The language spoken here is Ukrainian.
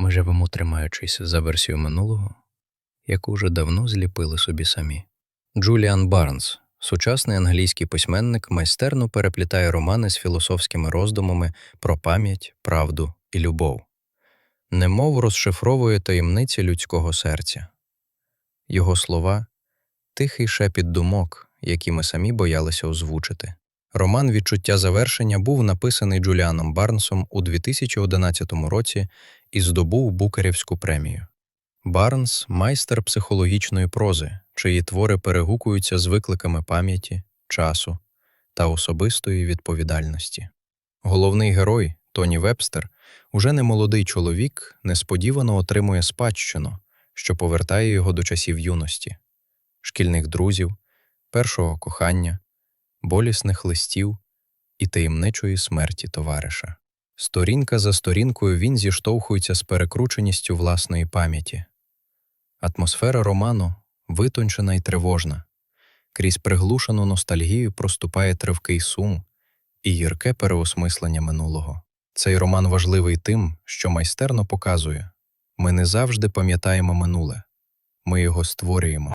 Ми живемо, тримаючись за версію минулого, яку вже давно зліпили собі самі. Джуліан Барнс, сучасний англійський письменник, майстерно переплітає романи з філософськими роздумами про пам'ять, правду і любов, немов розшифровує таємниці людського серця. Його слова тихий шепіт думок, які ми самі боялися озвучити. Роман Відчуття завершення був написаний Джуліаном Барнсом у 2011 році і здобув Букерівську премію. Барнс майстер психологічної прози, чиї твори перегукуються з викликами пам'яті, часу та особистої відповідальності. Головний герой Тоні Вебстер, уже не молодий чоловік, несподівано отримує спадщину, що повертає його до часів юності, шкільних друзів, першого кохання, болісних листів і таємничої смерті товариша. Сторінка за сторінкою він зіштовхується з перекрученістю власної пам'яті. Атмосфера роману витончена і тривожна. Крізь приглушену ностальгію проступає тривкий сум і гірке переосмислення минулого. Цей роман важливий тим, що майстерно показує ми не завжди пам'ятаємо минуле, ми його створюємо.